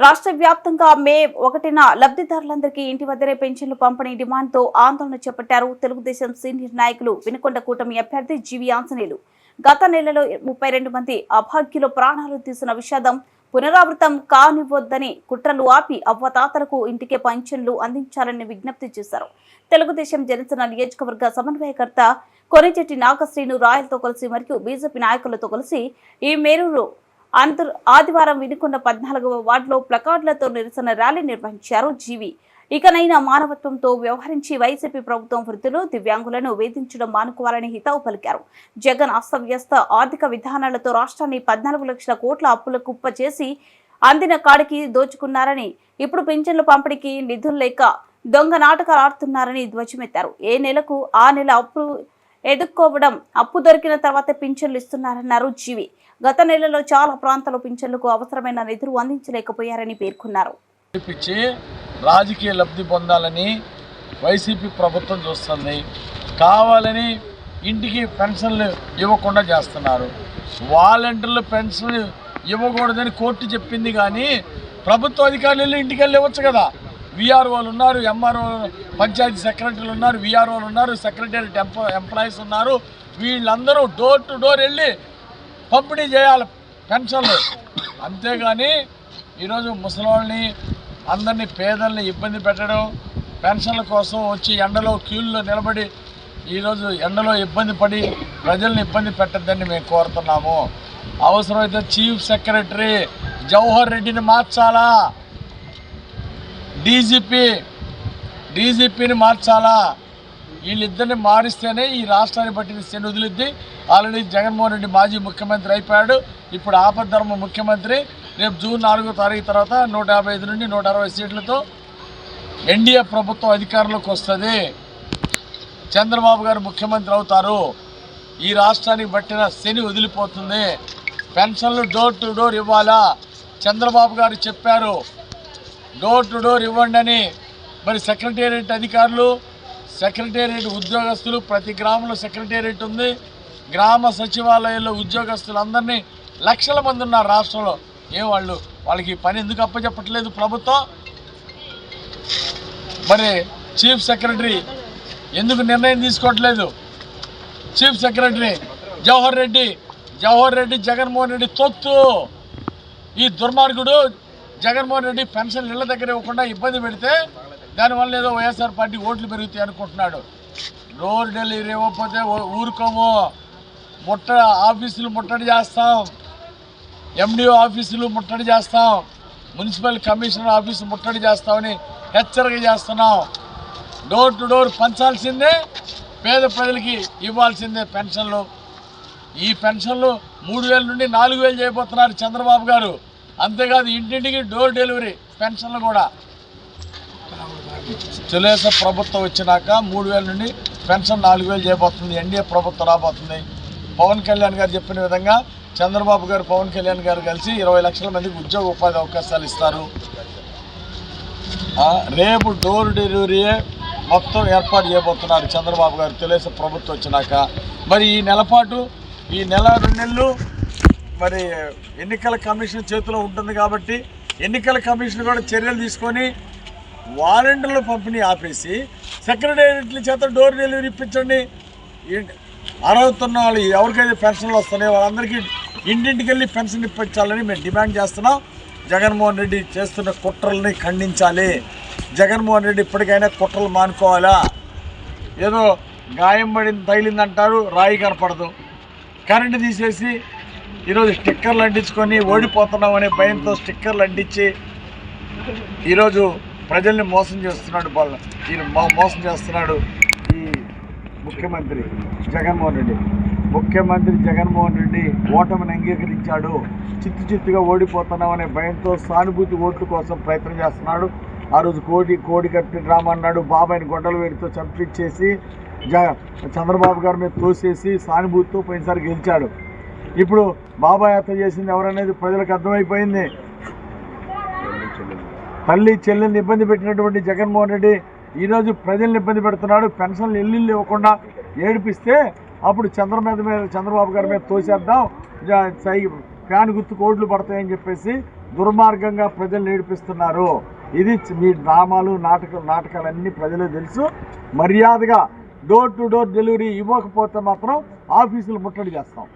రాష్ట్ర వ్యాప్తంగా మే ఒకటిన లబ్ధిదారులందరికీ ఇంటి వద్దనే పెన్షన్లు పంపిణీ డిమాండ్తో ఆందోళన చేపట్టారు తెలుగుదేశం సీనియర్ నాయకులు వినుకొండ కూటమి అభ్యర్థి జీవి ఆంజనేయులు. గత నెలలో ముప్పై రెండు మంది అభాగ్యులు ప్రాణాలు తీసిన విషాదం పునరావృతం కానివ్వొద్దని కుట్రలు ఆపి అవ్వతాతలకు ఇంటికే పెన్షన్లు అందించాలని విజ్ఞప్తి చేశారు. తెలుగుదేశం జనసేన నియోజకవర్గ సమన్వయకర్త కొనిచెట్టి నాగశ్రీను రాయలతో కలిసి మరియు బీజేపీ నాయకులతో కలిసి ఈ మేరకు అంతర్ ఆదివారం వినుకొండ పద్నాలుగవ వార్డులో ప్లకార్డులతో నిరసన ర్యాలీ నిర్వహించారు జీవి. ఇకనైనా మానవత్వంతో వ్యవహరించి వైసీపీ ప్రభుత్వం వృద్ధులు దివ్యాంగులను వేధించడం మానుకోవాలని హితవు పలికారు. జగన్ అస్తవ్యస్త ఆర్థిక విధానాలతో రాష్ట్రాన్ని పద్నాలుగు లక్షల కోట్ల అప్పుల కుప్ప చేసి అందిన కాడికి దోచుకున్నారని ఇప్పుడు పింఛన్ల పంపిణీకి నిధులు లేక దొంగ నాటకాలు ఆడుతున్నారని ధ్వజమెత్తారు. ఏ నెలకు ఆ నెల అప్పు ఎదుర్కోవడం అప్పు దొరికిన తర్వాత పింఛన్లు ఇస్తున్నారన్నారు జీవి. గత నెలలో చాలా ప్రాంతాల పింఛన్లకు అవసరమైన నిధులు అందించలేకపోయారని పేర్కొన్నారు. రాజకీయ లబ్ధి పొందాలని వైసీపీ ప్రభుత్వం చూస్తుంది. కావాలని ఇంటికి పెన్షన్లు ఇవ్వకుండా చేస్తున్నారు. వాలంటీర్లు పెన్షన్ ఇవ్వకూడదని కోర్టు చెప్పింది కానీ ప్రభుత్వ అధికారులు ఇంటికి వెళ్ళి ఇవ్వచ్చు కదా. విఆర్ఓలు ఉన్నారు ఎంఆర్ఓ పంచాయతీ సెక్రటరీలు ఉన్నారు విఆర్ఓలు ఉన్నారు సెక్రటరీ ఎంప్లాయీస్ ఉన్నారు. వీళ్ళందరూ డోర్ టు డోర్ వెళ్ళి పంపిణీ చేయాలి పెన్షన్లు. అంతేగాని ఈరోజు ముసలివాళ్ళని అందరినీ పేదల్ని ఇబ్బంది పెట్టడం పెన్షన్ల కోసం వచ్చి ఎండలో క్యూల్లో నిలబడి ఈరోజు ఎండలో ఇబ్బంది పడి ప్రజల్ని ఇబ్బంది పెట్టద్దని మేము కోరుతున్నాము. అవసరమైతే చీఫ్ సెక్రటరీ జవహర్ రెడ్డిని మార్చాలా? డీజీపీ డీజీపీని మార్చాలా? వీళ్ళిద్దరిని మారిస్తేనే ఈ రాష్ట్రాన్ని పట్టిన శని వదిలిద్ది. ఆల్రెడీ జగన్మోహన్ రెడ్డి మాజీ ముఖ్యమంత్రి అయిపోయాడు. ఇప్పుడు ఆపద్ధర్మ ముఖ్యమంత్రి. రేపు జూన్ నాలుగో తారీఖు తర్వాత నూట యాభై ఐదు నుండి నూట అరవై సీట్లతో ఎన్డీఏ ప్రభుత్వం అధికారంలోకి వస్తుంది. చంద్రబాబు గారు ముఖ్యమంత్రి అవుతారు. ఈ రాష్ట్రానికి పట్టిన శని వదిలిపోతుంది. పెన్షన్లు డోర్ టు డోర్ ఇవ్వాలా? చంద్రబాబు గారు చెప్పారు. డోర్ టు డోర్ ఇవ్వండి అని మరి సెక్రటేరియట్ అధికారులు సెక్రటేరియట్ ఉద్యోగస్తులు ప్రతి గ్రామంలో సెక్రటేరియట్ ఉంది. గ్రామ సచివాలయంలో ఉద్యోగస్తులు అందరినీ లక్షల మంది ఉన్నారు రాష్ట్రంలో. ఏ వాళ్ళు? వాళ్ళకి పని ఎందుకు అప్పచెప్పట్లేదు ప్రభుత్వం? మరి చీఫ్ సెక్రటరీ ఎందుకు నిర్ణయం తీసుకోవట్లేదు? చీఫ్ సెక్రటరీ జవహర్ రెడ్డి జవహర్ రెడ్డి జగన్మోహన్ రెడ్డి తొత్తు. ఈ దుర్మార్గుడు జగన్మోహన్ రెడ్డి పెన్షన్ ఇళ్ళ దగ్గర ఇవ్వకుండా ఇబ్బంది పెడితే దానివల్ల ఏదో వైఎస్ఆర్ పార్టీ ఓట్లు పెరుగుతాయి అనుకుంటున్నాడు. డోర్ డెలివరీ ఇవ్వకపోతే ఊరుకోమో ఊరుకోము. ముట్ట ఆఫీసులు ముట్టడి చేస్తాం. ఎండిఓ ఆఫీసులు ముట్టడి చేస్తాం. మున్సిపల్ కమిషనర్ ఆఫీసు ముట్టడి చేస్తామని హెచ్చరిక చేస్తున్నాం. డోర్ టు డోర్ పంచాల్సిందే పేద ప్రజలకి ఇవ్వాల్సిందే పెన్షన్లు. ఈ పెన్షన్లు మూడు వేల నుండి నాలుగు వేలు చేయబోతున్నారు చంద్రబాబు గారు. అంతేకాదు ఇంటింటికి డోర్ డెలివరీ పెన్షన్లు కూడా. తెలుగుదేశం ప్రభుత్వం వచ్చినాక మూడు వేల నుండి పెన్షన్ నాలుగు వేలు చేయబోతుంది ఎన్డీఏ ప్రభుత్వం రాబోతుంది. పవన్ కళ్యాణ్ గారు చెప్పిన విధంగా చంద్రబాబు గారు పవన్ కళ్యాణ్ గారు కలిసి ఇరవై లక్షల మందికి ఉద్యోగ ఉపాధి అవకాశాలు ఇస్తారు. రేపు డోర్ డెలివరీయే మొత్తం ఏర్పాటు చేయబోతున్నారు చంద్రబాబు గారు తెలుగుదేశం ప్రభుత్వం వచ్చినాక. మరి ఈ నెలపాటు ఈ నెల రెండు నెలలు మరి ఎన్నికల కమిషన్ చేతిలో ఉంటుంది కాబట్టి ఎన్నికల కమిషన్ కూడా చర్యలు తీసుకొని వాలంటీర్లు పంపిణీ ఆపేసి సెక్రటేరియట్ల చేత డోర్ డెలివరీ ఇప్పించండి. ఏంటి వాళ్ళు ఎవరికైతే పెన్షన్లు వస్తున్నాయో వాళ్ళందరికీ ఇంటింటికి వెళ్ళి పెన్షన్ ఇప్పించాలని మేము డిమాండ్ చేస్తున్నాం. జగన్మోహన్ రెడ్డి చేస్తున్న కుట్రల్ని ఖండించాలి. జగన్మోహన్ రెడ్డి ఇప్పటికైనా కుట్రలు మానుకోవాలా? ఏదో గాయం పడింది తగిలిందంటారు రాయి కనపడదు. కరెంటు తీసేసి ఈరోజు స్టిక్కర్లు అంటించుకొని ఓడిపోతున్నామనే భయంతో స్టిక్కర్లు అంటించి ఈరోజు ప్రజల్ని మోసం చేస్తున్నాడు వాళ్ళ ఈయన మోసం చేస్తున్నాడు ఈ ముఖ్యమంత్రి జగన్మోహన్ రెడ్డి. ముఖ్యమంత్రి జగన్మోహన్ రెడ్డి ఓటమిని అంగీకరించాడు. చిత్తు చిత్తుగా ఓడిపోతున్నామనే భయంతో సానుభూతి ఓట్ల కోసం ప్రయత్నం చేస్తున్నాడు. ఆ రోజు కోడి కోడి కట్టి రామన్నాడు బాబాయిని గొడ్డలు వేడితో చంపించేసి జ చంద్రబాబు గారి మీద తోసేసి సానుభూతితో పోయినసారి గెలిచాడు. ఇప్పుడు బాబాయ్ యాత్ర చేసింది ఎవరనేది ప్రజలకు అర్థమైపోయింది. తల్లి చెల్లెల్ని ఇబ్బంది పెట్టినటువంటి జగన్మోహన్ రెడ్డి ఈరోజు ప్రజల్ని ఇబ్బంది పెడుతున్నాడు పెన్షన్లు ఎల్లుళ్ళు ఇవ్వకుండా ఏడిపిస్తే అప్పుడు చంద్ర మీద మీద చంద్రబాబు గారి మీద తోసేద్దాం సై ఫ్యాన్ గుర్తు కోట్లు పడతాయని చెప్పేసి దుర్మార్గంగా ప్రజలు ఏడిపిస్తున్నారు. ఇది మీ డ్రామాలు నాటక నాటకాలన్నీ ప్రజలే తెలుసు. మర్యాదగా డోర్ టు డోర్ డెలివరీ ఇవ్వకపోతే మాత్రం ఆఫీసులు ముట్టడి చేస్తాం.